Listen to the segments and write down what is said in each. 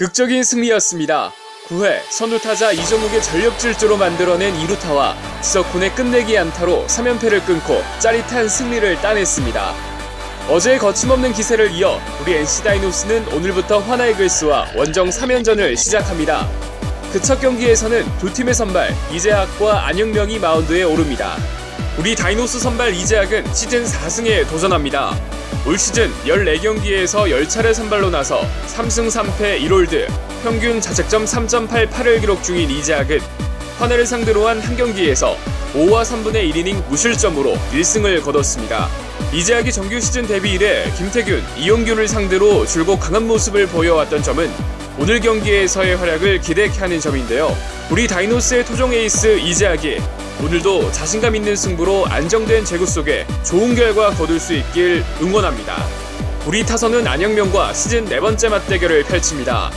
극적인 승리였습니다. 9회 선두타자 이정욱의 전력 질주로 만들어낸 2루타와 지석훈의 끝내기 안타로 3연패를 끊고 짜릿한 승리를 따냈습니다. 어제의 거침없는 기세를 이어 우리 NC 다이노스는 오늘부터 화나 이글스와 원정 3연전을 시작합니다. 그 첫 경기에서는 두 팀의 선발 이재학과 안영명이 마운드에 오릅니다. 우리 다이노스 선발 이재학은 시즌 4승에 도전합니다. 올 시즌 14경기에서 10차례 선발로 나서 3승 3패 1홀드, 평균 자책점 3.88을 기록 중인 이재학은 화나를 상대로 한 한 경기에서 5와 3분의 1이닝 무실점으로 1승을 거뒀습니다. 이재학이 정규 시즌 데뷔 이래 김태균, 이용규를 상대로 줄곧 강한 모습을 보여왔던 점은 오늘 경기에서의 활약을 기대케 하는 점인데요. 우리 다이노스의 토종 에이스 이재학이 오늘도 자신감 있는 승부로 안정된 제구 속에 좋은 결과 거둘 수 있길 응원합니다. 우리 타선은 안영명과 시즌 네 번째 맞대결을 펼칩니다.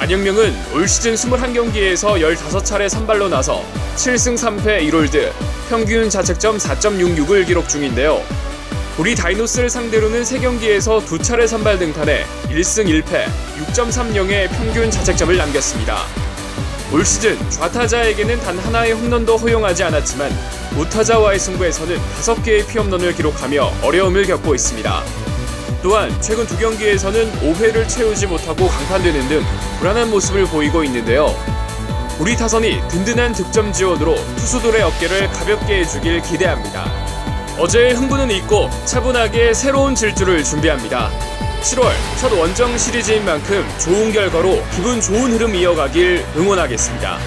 안영명은 올 시즌 21경기에서 15차례 선발로 나서 7승 3패 1홀드, 평균 자책점 4.66을 기록 중인데요. 우리 다이노스를 상대로는 3경기에서 2차례 선발 등판해 1승 1패, 6.30의 평균 자책점을 남겼습니다. 올 시즌 좌타자에게는 단 하나의 홈런도 허용하지 않았지만 우타자와의 승부에서는 5개의 피홈런을 기록하며 어려움을 겪고 있습니다. 또한 최근 두 경기에서는 5회를 채우지 못하고 강판되는 등 불안한 모습을 보이고 있는데요. 우리 타선이 든든한 득점 지원으로 투수들의 어깨를 가볍게 해주길 기대합니다. 어제의 흥분은 잊고 차분하게 새로운 질주를 준비합니다. 7월 첫 원정 시리즈인 만큼 좋은 결과로 기분 좋은 흐름 이어가길 응원하겠습니다.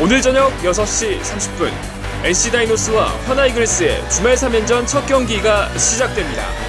오늘 저녁 6시 30분 NC 다이노스와 현아 이글스의 주말 3연전 첫 경기가 시작됩니다.